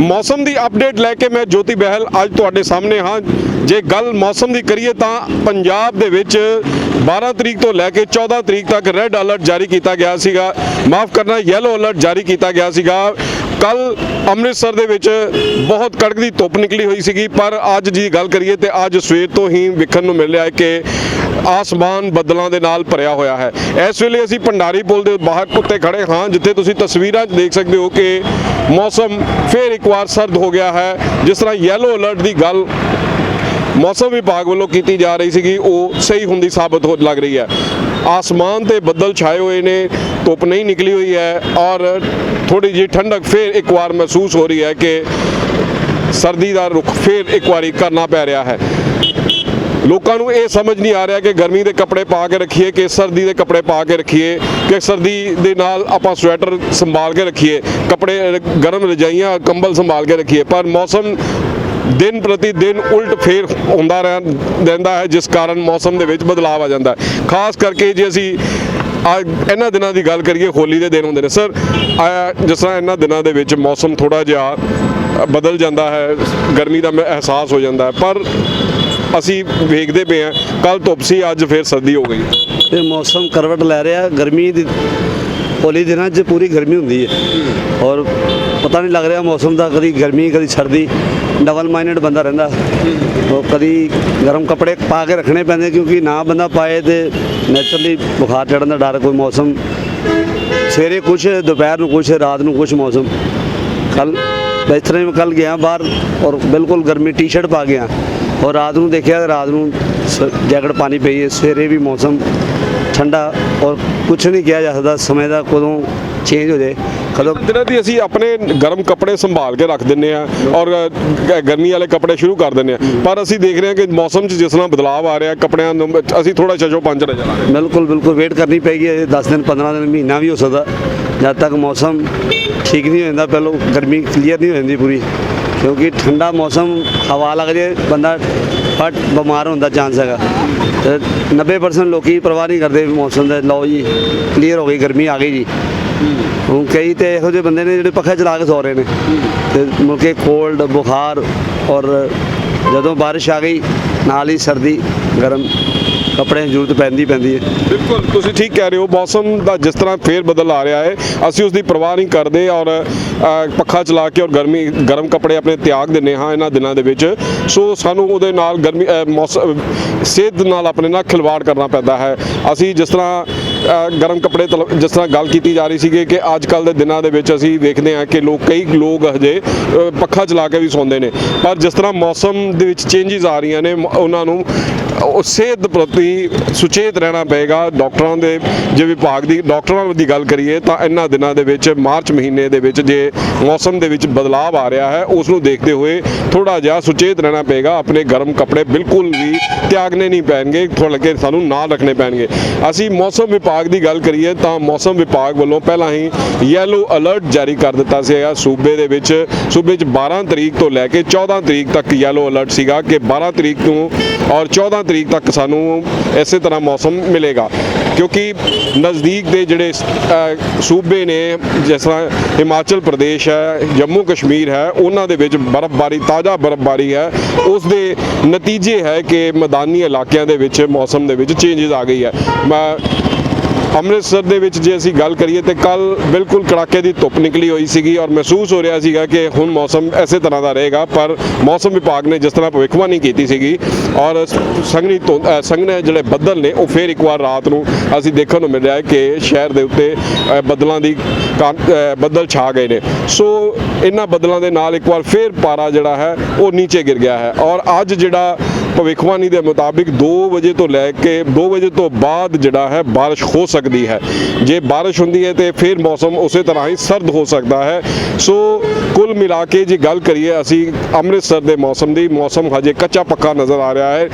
ਮੌਸਮ ਦੀ ਅਪਡੇਟ ਲੈ ਕੇ ਮੈਂ ਜੋਤੀ ਬਹਿਲ ਅੱਜ ਤੁਹਾਡੇ ਸਾਹਮਣੇ ਹਾਂ। ਜੇ ਗੱਲ ਮੌਸਮ ਦੀ ਕਰੀਏ ਤਾਂ ਪੰਜਾਬ ਦੇ ਵਿੱਚ 12 ਤਰੀਕ ਤੋਂ ਲੈ ਕੇ 14 ਤਰੀਕ ਤੱਕ ਰੈੱਡ ਅਲਰਟ ਜਾਰੀ ਕੀਤਾ ਗਿਆ ਸੀਗਾ। ਮਾਫ ਕਰਨਾ ਯੈਲੋ ਅਲਰਟ ਜਾਰੀ ਕੀਤਾ ਗਿਆ ਸੀਗਾ। ਕੱਲ ਅੰਮ੍ਰਿਤਸਰ ਦੇ ਵਿੱਚ ਬਹੁਤ ਕੜਕਦੀ ਧੁੱਪ ਨਿਕਲੀ ਹੋਈ ਸੀਗੀ, ਪਰ ਅੱਜ ਜੀ ਗੱਲ ਕਰੀਏ ਤੇ ਅੱਜ ਸਵੇਰ ਤੋਂ ਹੀ ਵਿਖਣ ਨੂੰ ਮਿਲ ਰਿਹਾ ਹੈ ਕਿ ਆਸਮਾਨ ਬੱਦਲਾਂ ਦੇ ਨਾਲ ਭਰਿਆ ਹੋਇਆ ਹੈ। ਇਸ ਵੇਲੇ ਅਸੀਂ ਭੰਡਾਰੀ ਪੁਲ ਦੇ ਬਾਹਰ ਉੱਤੇ ਖੜੇ ਹਾਂ, ਜਿੱਥੇ ਤੁਸੀਂ ਤਸਵੀਰਾਂ 'ਚ ਦੇਖ ਸਕਦੇ ਹੋ ਕਿ ਮੌਸਮ ਫੇਰ ਇੱਕ ਵਾਰ ਸਰਦ ਹੋ ਗਿਆ ਹੈ। ਜਿਸ ਤਰ੍ਹਾਂ ਯੈਲੋ ਅਲਰਟ ਦੀ ਗੱਲ ਮੌਸਮ ਵਿਭਾਗ ਵੱਲੋਂ ਕੀਤੀ ਜਾ ਰਹੀ ਸੀਗੀ, ਉਹ ਸਹੀ ਹੁੰਦੀ ਸਾਬਤ ਹੋ ਲੱਗ ਰਹੀ ਹੈ। ਆਸਮਾਨ ਤੇ ਬੱਦਲ ਛਾਏ ਹੋਏ ਨੇ, ਧੁੱਪ ਨਹੀਂ ਨਿਕਲੀ ਹੋਈ ਹੈ ਔਰ ਥੋੜੀ ਜਿਹੀ ਠੰਡਕ ਫੇਰ ਇੱਕ ਵਾਰ ਮਹਿਸੂਸ ਹੋ ਰਹੀ ਹੈ ਕਿ ਸਰਦੀ ਦਾ ਰੁਖ ਫੇਰ ਇੱਕ ਵਾਰੀ ਕਰਨਾ ਪੈ ਰਿਹਾ ਹੈ। ਲੋਕਾਂ ਨੂੰ ਇਹ ਸਮਝ ਨਹੀਂ ਆ ਰਿਹਾ ਕਿ ਗਰਮੀ ਦੇ ਕੱਪੜੇ ਪਾ ਕੇ ਰੱਖੀਏ, ਕਿ ਸਰਦੀ ਦੇ ਕੱਪੜੇ ਪਾ ਕੇ ਰੱਖੀਏ, ਕਿ ਸਰਦੀ ਦੇ ਨਾਲ ਆਪਾਂ ਸਵੈਟਰ ਸੰਭਾਲ ਕੇ ਰੱਖੀਏ, ਕੱਪੜੇ ਗਰਮ ਰਜਾਈਆਂ, ਕੰਬਲ ਸੰਭਾਲ ਕੇ ਰੱਖੀਏ, ਪਰ ਮੌਸਮ ਦਿਨ ਪ੍ਰਤੀ ਦਿਨ ਉਲਟ ਫੇਰ ਹੁੰਦਾ ਰਹਿ, ਰਹਿੰਦਾ ਹੈ, ਜਿਸ ਕਾਰਨ ਮੌਸਮ ਦੇ ਵਿੱਚ ਬਦਲਾਅ ਆ ਜਾਂਦਾ ਹੈ। ਖਾਸ ਕਰਕੇ ਜੇ ਅਸੀਂ ਅੱਜ ਇਹਨਾਂ ਦਿਨਾਂ ਦੀ ਗੱਲ ਕਰੀਏ, ਹੋਲੀ ਦੇ ਦਿਨ ਹੁੰਦੇ ਨੇ। ਸਰ ਜਿਸ ਤਰ੍ਹਾਂ ਇਹਨਾਂ ਦਿਨਾਂ ਦੇ ਵਿੱਚ ਮੌਸਮ ਥੋੜਾ ਜਿਹਾ ਬਦਲ ਜਾਂਦਾ ਹੈ, ਗਰਮੀ ਦਾ ਮ- ਅਹਿਸਾਸ ਹੋ ਜਾਂਦਾ ਹੈ, ਪਰ ਅਸੀਂ ਵੇਖਦੇ ਪਏ ਹਾਂ ਕੱਲ ਧੁੱਪ ਸੀ, ਅੱਜ ਫੇਰ ਸਰਦੀ ਹੋ ਗਈ। ਇਹ ਮੌਸਮ ਕਰਵਟ ਲੈ ਰਿਹਾ, ਗਰਮੀ ਦੀ ਹੋਲੀ ਦਿਨਾਂ 'ਚ ਪੂਰੀ ਗਰਮੀ ਹੁੰਦੀ ਹੈ। ਔਰ ਪਤਾ ਨਹੀਂ ਲੱਗ ਰਿਹਾ ਮੌਸਮ ਦਾ ਕਦੀ ਗਰਮੀ, ਕਦੀ ਸਰਦੀ ਡਬਲ ਮਾਈਂਡਡ ਬੰਦਾ ਰਹਿੰਦਾ। ਉਹ ਕਦੀ ਗਰਮ ਕੱਪੜੇ ਪਾ ਕੇ ਰੱਖਣੇ ਪੈਂਦੇ, ਕਿਉਂਕਿ ਨਾ ਬੰਦਾ ਪਾਏ ਤੇ ਨੇਚਰਲੀ ਬੁਖਾਰ ਚੜਨ ਦਾ ਡਰ, ਕੋਈ ਮੌਸਮ ਸਵੇਰੇ ਕੁਛ, ਦੁਪਹਿਰ ਨੂੰ ਕੁਛ, ਰਾਤ ਨੂੰ ਕੁਛ ਮੌਸਮ। ਕੱਲ ਇਸ ਤਰ੍ਹਾਂ ਹੀ ਕੱਲ ਗਿਆ ਬਾਹਰ ਔਰ ਬਿਲਕੁਲ ਗਰਮੀ ਟੀ-ਸ਼ਰਟ ਪਾ ਗਿਆ ਔਰ ਰਾਤ ਨੂੰ ਦੇਖਿਆ ਰਾਤ ਨੂੰ ਜੈਕਟ ਪਾਣੀ ਪਈ ਹੈ ਸਵੇਰੇ ਵੀ ਮੌਸਮ ਠੰਡਾ ਔਰ ਕੁਝ ਨਹੀਂ ਕਿਹਾ ਜਾ ਸਕਦਾ ਸਮੇਂ ਦਾ ਕਦੋਂ ਚੇਂਜ ਹੋ ਜਾਏ ਕਦੋਂ ਦਿਨਾਂ ਦੀ ਅਸੀਂ ਆਪਣੇ ਗਰਮ ਕੱਪੜੇ ਸੰਭਾਲ ਕੇ ਰੱਖ ਦਿੰਨੇ ਆ ਔਰ ਗਰਮੀ ਵਾਲੇ ਕੱਪੜੇ ਸ਼ੁਰੂ ਕਰ ਦਿੰਨੇ ਆ ਪਰ ਅਸੀਂ ਦੇਖ ਰਹੇ ਹਾਂ ਕਿ ਮੌਸਮ 'ਚ ਜਿਸ ਤਰ੍ਹਾਂ ਬਦਲਾਅ ਆ ਰਿਹਾ ਕੱਪੜਿਆਂ ਨੂੰ ਅਸੀਂ ਥੋੜਾ ਛਜੋ ਪੰਜ ਰਹੇ ਬਿਲਕੁਲ ਬਿਲਕੁਲ ਵੇਟ ਕਰਨੀ ਪੈਗੀ 10 ਦਿਨ 15 ਦਿਨ ਮਹੀਨਾ ਵੀ ਹੋ ਸਕਦਾ। ਜਦ ਤੱਕ ਮੌਸਮ ਠੀਕ ਨਹੀਂ ਹੋ ਜਾਂਦਾ ਪਹਿਲਾਂ ਗਰਮੀ ਕਲੀਅਰ ਨਹੀਂ ਹੋ ਜਾਂਦੀ ਪੂਰੀ। ਕਿਉਂਕਿ ਠੰਡਾ ਮੌਸਮ, ਹਵਾ ਲੱਗ ਜੇ, ਬੰਦਾ ਫਟ ਬਿਮਾਰ ਹੋਣ ਦਾ ਚਾਂਸ ਹੈਗਾ। ਤੇ 90% ਲੋਕੀ ਪਰਵਾਹ ਨਹੀਂ ਕਰਦੇ ਮੌਸਮ ਦੇ। ਲਓ ਜੀ ਕਲੀਅਰ ਹੋ ਗਈ, ਗਰਮੀ ਆ ਗਈ ਜੀ। ਹੁਣ ਕਈ ਤੇ ਇਹੋ ਜਿਹੇ ਬੰਦੇ ਨੇ ਜਿਹੜੇ ਪੱਖਾ ਚਲਾ ਕੇ ਸੌ ਰਹੇ ਨੇ। ਤੇ ਮੁੜ ਕੋਲਡ ਬੁਖਾਰ ਔਰ ਜਦੋਂ ਬਾਰਿਸ਼ ਆ ਗਈ, ਨਾਲ ਹੀ ਸਰਦੀ, ਗਰਮ। ਕੱਪੜੇ ਦੀ ਜ਼ਰੂਰਤ ਪੈਂਦੀ ਪੈਂਦੀ ਹੈ। ਬਿਲਕੁਲ ਤੁਸੀਂ ਠੀਕ ਕਹਿ ਰਹੇ ਹੋ। ਮੌਸਮ ਦਾ ਜਿਸ ਤਰ੍ਹਾਂ ਫੇਰ ਬਦਲ ਆ ਰਿਹਾ ਹੈ ਅਸੀਂ ਉਸ ਦੀ ਪਰਵਾਹ ਨਹੀਂ ਕਰਦੇ ਔਰ ਪੱਖਾ ਚਲਾ ਕੇ ਔਰ ਗਰਮੀ ਗਰਮ ਕੱਪੜੇ ਆਪਣੇ ਤਿਆਗ ਦਿੰਨੇ ਹਾਂ ਇਹਨਾਂ ਦਿਨਾਂ ਦੇ ਵਿੱਚ। ਸੋ ਸਾਨੂੰ ਉਹਦੇ ਨਾਲ ਗਰਮੀ ਅ, ਮੌਸਮ ਸਿਹਤ ਨਾਲ ਆਪਣੇ ਨਾਲ ਖਿਲਵਾੜ ਕਰਨਾ ਪੈਂਦਾ ਹੈ। ਅਸੀਂ ਜਿਸ ਤਰ੍ਹਾਂ ਗਰਮ ਕੱਪੜੇ ਤਲ- ਜਿਸ ਤਰ੍ਹਾਂ ਗੱਲ ਕੀਤੀ ਜਾ ਰਹੀ ਸੀਗੀ ਕਿ ਅੱਜ ਕੱਲ ਦੇ ਦਿਨਾਂ ਦੇ ਵਿੱਚ ਅਸੀਂ ਵੇਖਦੇ ਹਾਂ ਕਿ ਲੋਕ ਕਈ ਲੋਕ ਹਜੇ ਪੱਖਾ ਚਲਾ ਕੇ ਵੀ ਸੌਂਦੇ ਨੇ। ਪਰ ਜਿਸ ਤਰ੍ਹਾਂ ਮੌਸਮ ਦੇ ਵਿੱਚ ਚੇਂਜਸ ਆ ਰਹੀਆਂ ਨੇ ਉਹਨਾਂ ਨੂੰ ਉਹ ਸਿਹਤ ਪ੍ਰਤੀ ਸੁਚੇਤ ਰਹਿਣਾ ਪਏਗਾ ਡਾਕਟਰਾਂ ਦੇ ਜੇ ਵਿਭਾਗ ਦੀ ਡਾਕਟਰਾਂ ਦੀ ਗੱਲ ਕਰੀਏ ਤਾਂ ਇਹਨਾਂ ਦਿਨਾਂ ਦੇ ਵਿੱਚ ਮਾਰਚ ਮਹੀਨੇ ਦੇ ਵਿੱਚ ਜੇ ਮੌਸਮ ਦੇ ਵਿੱਚ ਬਦਲਾਅ ਆ ਰਿਹਾ ਹੈ, ਉਸ ਨੂੰ ਦੇਖਦੇ ਹੋਏ ਥੋੜਾ ਜਿਹਾ ਸੁਚੇਤ ਰਹਿਣਾ ਪਏਗਾ, ਆਪਣੇ ਗਰਮ ਕੱਪੜੇ ਬਿਲਕੁਲ ਵੀ ਤਿਆਗਨੇ ਨਹੀਂ ਪੈਣਗੇ ਥੋੜਾ ਕੇ ਸਾਨੂੰ ਨਾਲ ਰੱਖਣੇ ਪੈਣਗੇ। ਅਸੀਂ ਮੌਸਮ ਵਿਭਾਗ ਦੀ ਗੱਲ ਕਰੀਏ ਤਾਂ ਮੌਸਮ ਵਿਭਾਗ ਵੱਲੋਂ ਪਹਿਲਾਂ ਹੀ ਯੈਲੋ ਅਲਰਟ ਜਾਰੀ ਕਰ ਦਿੱਤਾ ਸੀਗਾ ਸੂਬੇ ਦੇ ਵਿੱਚ, ਸੂਬੇ 'ਚ 12 ਤਰੀਕ ਤੋਂ ਲੈ ਕੇ 14 ਤਰੀਕ ਤੱਕ ਯੈਲੋ ਅਲਰਟ ਸੀਗਾ ਕਿ 12 ਤਰੀਕ ਨੂੰ ਔਰ 14 ਤਰੀਕ ਤੱਕ ਸਾਨੂੰ ਇਸੇ ਤਰ੍ਹਾਂ ਮੌਸਮ ਮਿਲੇਗਾ। ਕਿਉਂਕਿ ਨਜ਼ਦੀਕ ਦੇ ਜਿਹੜੇ ਸੂਬੇ ਨੇ, ਜਿਸ ਤਰ੍ਹਾਂ ਹਿਮਾਚਲ ਪ੍ਰਦੇਸ਼ ਹੈ, ਜੰਮੂ ਕਸ਼ਮੀਰ ਹੈ, ਉਹਨਾਂ ਦੇ ਵਿੱਚ ਬਰਫ਼ਬਾਰੀ, ਤਾਜ਼ਾ ਬਰਫ਼ਬਾਰੀ ਹੈ। ਉਸ ਦੇ ਨਤੀਜੇ ਹੈ ਕਿ ਮੈਦਾਨੀ ਇਲਾਕਿਆਂ ਦੇ ਵਿੱਚ ਮੌਸਮ ਦੇ ਵਿੱਚ ਚੇਂਜਸ ਆ ਗਈ ਹੈ। ਮੈਂ ਅੰਮ੍ਰਿਤਸਰ ਦੇ ਵਿੱਚ ਜੇ ਅਸੀਂ ਗੱਲ ਕਰੀਏ ਤੇ ਕੱਲ ਬਿਲਕੁਲ ਕੜਾਕੇ ਦੀ ਧੁੱਪ ਨਿਕਲੀ ਹੋਈ ਸੀਗੀ ਔਰ ਮਹਿਸੂਸ ਹੋ ਰਿਹਾ ਸੀਗਾ ਕਿ ਹੁਣ ਮੌਸਮ ਐਸੇ ਤਰ੍ਹਾਂ ਦਾ ਰਹੇਗਾ, ਪਰ ਮੌਸਮ ਵਿਭਾਗ ਨੇ ਜਿਸ ਤਰ੍ਹਾਂ ਭਵਿੱਖਬਾਣੀ ਕੀਤੀ ਸੀਗੀ ਔਰ ਸੰਘਣੀ ਧੁੰਦ ਸੰਘਣੇ ਜਿਹੜੇ ਬੱਦਲ ਨੇ ਉਹ ਫੇਰ ਇੱਕ ਵਾਰ ਰਾਤ ਨੂੰ ਅਸੀਂ ਦੇਖਣ ਨੂੰ ਮਿਲ ਰਿਹਾ ਹੈ ਕਿ ਸ਼ਹਿਰ ਦੇ ਉੱਤੇ ਬੱਦਲਾਂ ਦੀ ਕਾਂ- ਬੱਦਲ ਛਾ ਗਏ ਨੇ। ਸੋ ਇਹਨਾਂ ਬੱਦਲਾਂ ਦੇ ਨਾਲ ਇੱਕ ਵਾਰ ਫੇਰ ਪਾਰਾ ਜਿਹੜਾ ਹੈ ਉਹ ਨੀਚੇ ਗਿਰ ਗਿਆ ਹੈ ਔਰ ਅੱਜ ਜਿਹੜਾ ਭਵਿੱਖਬਾਣੀ ਦੇ ਮੁਤਾਬਿਕ 2 ਵਜੇ ਤੋਂ ਲੈ ਕੇ 2 ਵਜੇ ਤੋਂ ਬਾਅਦ ਜਿਹੜਾ ਹੈ ਬਾਰਿਸ਼ ਹੋ ਸਕਦੀ ਹੈ। ਜੇ ਬਾਰਿਸ਼ ਹੁੰਦੀ ਹੈ ਤੇ ਫਿਰ ਮੌਸਮ ਉਸੇ ਤਰ੍ਹਾਂ ਹੀ ਸਰਦ ਹੋ ਸਕਦਾ ਹੈ। ਸੋ ਕੁੱਲ ਮਿਲਾ ਕੇ ਜੇ ਗੱਲ ਕਰੀਏ ਅਸੀਂ ਅੰਮ੍ਰਿਤਸਰ ਦੇ ਮੌਸਮ ਦੀ, ਮੌਸਮ ਹਜੇ ਕੱਚਾ ਪੱਕਾ ਨਜ਼ਰ ਆ ਰਿਹਾ ਹੈ।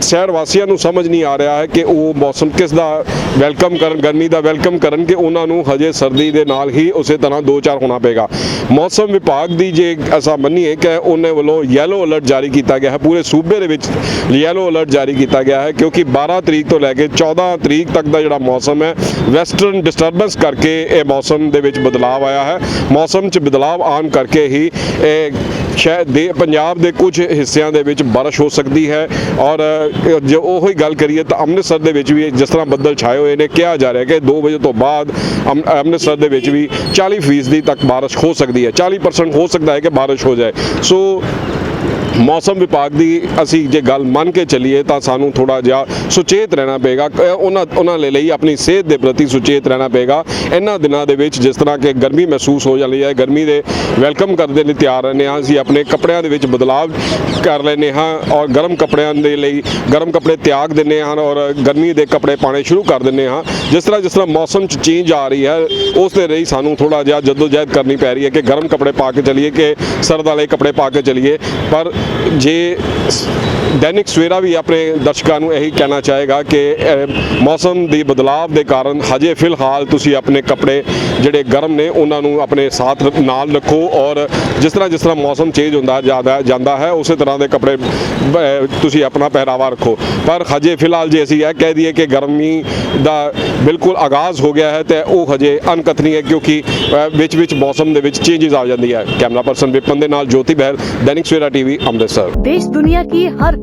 ਸ਼ਹਿਰ ਵਾਸੀਆਂ ਨੂੰ ਸਮਝ ਨਹੀਂ ਆ ਰਿਹਾ ਹੈ ਕਿ ਉਹ ਮੌਸਮ ਕਿਸ ਦਾ ਵੈਲਕਮ ਕਰਨ, ਗਰਮੀ ਦਾ ਵੈਲਕਮ ਕਰਨ ਕਿ ਉਹਨਾਂ ਨੂੰ ਹਜੇ ਸਰਦੀ ਦੇ ਨਾਲ ਹੀ ਉਸੇ ਤਰ੍ਹਾਂ ਦੋ ਚਾਰ ਹੋਣਾ ਪਏਗਾ। ਮੌਸਮ ਵਿਭਾਗ ਦੀ ਜੇ ਅਸਾਂ ਮੰਨੀਏ ਕਿ ਉਹਨੇ ਵੱਲੋਂ ਯੈਲੋ ਅਲਰਟ ਜਾਰੀ ਕੀਤਾ ਗਿਆ ਹੈ। ਪੂਰੇ ਸੂਬੇ ਦੇ ਵਿੱਚ ਯੈਲੋ ਅਲਰਟ ਜਾਰੀ ਕੀਤਾ ਗਿਆ ਹੈ, ਕਿਉਂਕਿ 12 ਤਰੀਕ ਤੋਂ ਲੈ ਕੇ 14 ਤਰੀਕ ਤੱਕ ਦਾ ਜਿਹੜਾ ਮੌਸਮ ਹੈ ਵੈਸਟਰਨ ਡਿਸਟਰਬੈਂਸ ਕਰਕੇ ਇਹ ਮੌਸਮ ਦੇ ਵਿੱਚ ਬਦਲਾਅ ਆਇਆ ਹੈ। ਮੌਸਮ 'ਚ ਬਦਲਾਅ ਆਉਣ ਕਰਕੇ ਹੀ ਇਹ ਸ਼ਾਇਦ ਦੇ ਪੰਜਾਬ ਦੇ ਕੁਝ ਹਿੱਸਿਆਂ ਦੇ ਵਿੱਚ ਬਾਰਿਸ਼ ਹੋ ਸਕਦੀ ਹੈ। ਔਰ ਜੇ ਉਹੀ ਗੱਲ ਕਰੀਏ ਤਾਂ ਅੰਮ੍ਰਿਤਸਰ ਦੇ ਵਿੱਚ ਵੀ ਜਿਸ ਤਰ੍ਹਾਂ ਬੱਦਲ ਛਾਏ ਹੋਏ ਨੇ, ਕਿਹਾ ਜਾ ਰਿਹਾ ਕਿ 2 ਵਜੇ ਤੋਂ ਬਾਅਦ ਅੰਮ- ਅੰਮ੍ਰਿਤਸਰ ਦੇ ਵਿੱਚ ਵੀ 40% ਫੀਸਦੀ ਤੱਕ ਬਾਰਿਸ਼ ਹੋ ਸਕਦੀ ਹੈ। 40% ਹੋ ਸਕਦਾ ਹੈ ਕਿ ਬਾਰਿਸ਼ ਹੋ ਜਾਏ। ਸੋ ਮੌਸਮ ਵਿਭਾਗ ਦੀ ਅਸੀਂ ਜੇ ਗੱਲ ਮੰਨ ਕੇ ਚੱਲੀਏ ਤਾਂ ਸਾਨੂੰ ਥੋੜਾ ਜਿਹਾ ਸੁਚੇਤ ਰਹਿਣਾ ਪਏਗਾ। ਉਹਨਾਂ ਉਹਨਾਂ ਦੇ ਲਈ ਆਪਣੀ ਸਿਹਤ ਦੇ ਪ੍ਰਤੀ ਸੁਚੇਤ ਰਹਿਣਾ ਪਏਗਾ। ਇਹਨਾਂ ਦਿਨਾਂ ਦੇ ਵਿੱਚ ਜਿਸ ਤਰ੍ਹਾਂ ਕਿ ਗਰਮੀ ਮਹਿਸੂਸ ਹੋ ਜਾਂਦੀ ਹੈ, ਗਰਮੀ ਦੇ ਵੈਲਕਮ ਕਰਨ ਦੇ ਲਈ ਤਿਆਰ ਰਹਿੰਦੇ ਹਾਂ। ਅਸੀਂ ਆਪਣੇ ਕੱਪੜਿਆਂ ਦੇ ਵਿੱਚ ਬਦਲਾਵ ਕਰ ਲੈਂਦੇ ਹਾਂ ਔਰ ਗਰਮ ਕੱਪੜਿਆਂ ਦੇ ਲਈ ਗਰਮ ਕੱਪੜੇ ਤਿਆਗ ਦਿੰਦੇ ਹਾਂ ਔਰ ਗਰਮੀ ਦੇ ਕੱਪੜੇ ਪਾਣੇ ਸ਼ੁਰੂ ਕਰ ਦਿੰਦੇ ਹਾਂ। ਜਿਸ ਤਰ੍ਹਾਂ ਜਿਸ ਤਰ੍ਹਾਂ ਮੌਸਮ 'ਚ ਚੇਂਜ ਆ ਰਹੀ ਹੈ, ਉਸ ਦੇ ਲਈ ਸਾਨੂੰ ਥੋੜਾ ਜਿਹਾ ਜਦੋਜਹਿਦ ਕਰਨੀ ਪੈ ਰਹੀ ਹੈ ਕਿ ਗਰਮ ਕੱਪੜੇ ਪਾ ਕੇ ਚੱਲੀਏ ਕਿ ਸਰਦ ਵਾਲੇ ਕੱਪੜੇ ਪਾ ਕੇ ਚੱਲੀਏ। ਪਰ ਜੇ ਸ- ਦੈਨਿਕ ਸਵੇਰਾ ਵੀ ਆਪਣੇ ਦਰਸ਼ਕਾਂ ਨੂੰ ਇਹੀ ਕਹਿਣਾ ਚਾਹੇਗਾ ਕਿ ਮੌਸਮ ਦੀ ਬਦਲਾਵ ਦੇ ਕਾਰਨ ਹਜੇ ਫਿਲਹਾਲ ਤੁਸੀਂ ਆਪਣੇ ਕੱਪੜੇ ਜਿਹੜੇ ਗਰਮ ਨੇ, ਉਹਨਾਂ ਨੂੰ ਆਪਣੇ ਸਾਥ ਨਾਲ ਰੱਖੋ ਔਰ ਜਿਸ ਤਰ੍ਹਾਂ ਜਿਸ ਤਰ੍ਹਾਂ ਮੌਸਮ ਚੇਂਜ ਹੁੰਦਾ ਜਾਂਦਾ ਜਾਂਦਾ ਹੈ, ਉਸੇ ਤਰ੍ਹਾਂ ਦੇ ਕੱਪੜੇ ਤੁਸੀਂ ਆਪਣਾ ਪਹਿਰਾਵਾ ਰੱਖੋ। ਪਰ ਹਜੇ ਫਿਲਹਾਲ ਜੇ ਅਸੀਂ ਇਹ ਕਹਿ ਦਈਏ ਕਿ ਗਰਮੀ ਦਾ ਬਿਲਕੁਲ ਆਗਾਜ਼ ਹੋ ਗਿਆ ਹੈ, ਤੇ ਉਹ ਹਜੇ ਅਨਕਥਨੀ ਹੈ ਕਿਉਂਕਿ ਵਿੱਚ ਵਿੱਚ ਮੌਸਮ ਦੇ ਵਿੱਚ ਚੇਂਜਸ ਆ ਜਾਂਦੀ ਹੈ। ਕੈਮਰਾ ਪਰਸਨ ਵਿਪਨ ਦੇ ਨਾਲ ਜੋਤੀ ਬਹਿਲ, ਦੈਨਿਕ ਸਵੇਰਾ ਟੀਵੀ, ਅੰਮ੍ਰਿਤਸਰ। ਦੇਸ਼ ਦੁਨੀਆ ਕੀ ਹਰ